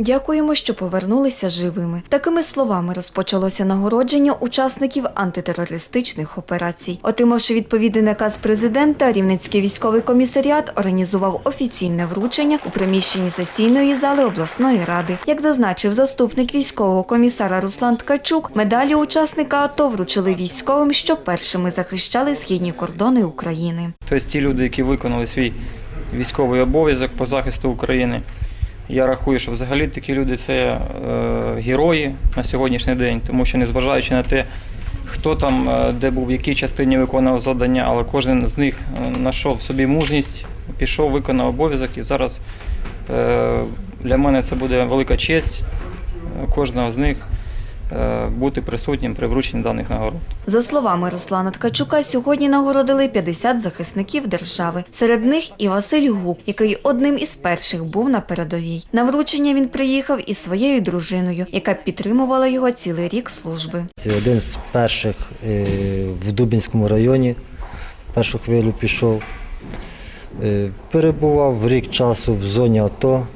Дякуємо, що повернулися живими. Такими словами розпочалося нагородження учасників антитерористичних операцій. Отримавши відповідний наказ президента, Рівненський військовий комісаріат організував офіційне вручення у приміщенні сесійної зали обласної ради. Як зазначив заступник військового комісара Руслан Ткачук, медалі учасника АТО вручили військовим, що першими захищали східні кордони України. Тобто ті люди, які виконали свій військовий обов'язок по захисту України. Я рахую, що взагалі такі люди це е, герої на сьогоднішній день, тому що незважаючи на те, хто там, е, де був, в якій частині виконував завдання, але кожен з них е, знайшов собі мужність, пішов, виконав обов'язок. І зараз для мене це буде велика честь кожного з них бути присутнім при врученні даних нагород. За словами Руслана Ткачука, сьогодні нагородили 50 захисників держави. Серед них і Василь Гук, який одним із перших був на передовій. На вручення він приїхав із своєю дружиною, яка підтримувала його цілий рік служби. Це один з перших е, в Дубінському районі. Першу хвилю пішов. Е, Перебував рік часу в зоні АТО,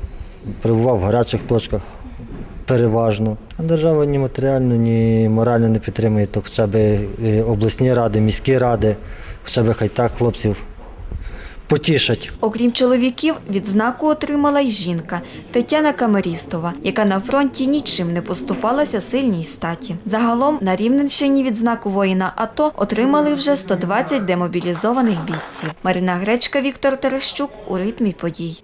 перебував в гарячих точках переважно. Держава ні матеріально, ні морально не підтримує, то хоча б е, обласні ради, міські ради, хоча б хай так хлопців потішать. Окрім чоловіків, відзнаку отримала й жінка Тетяна Камерістова, яка на фронті нічим не поступалася сильній статі. Загалом на Рівненщині відзнаку воїна АТО отримали вже 120 демобілізованих бійців. Марина Гречка, Віктор Терещук у ритмі подій.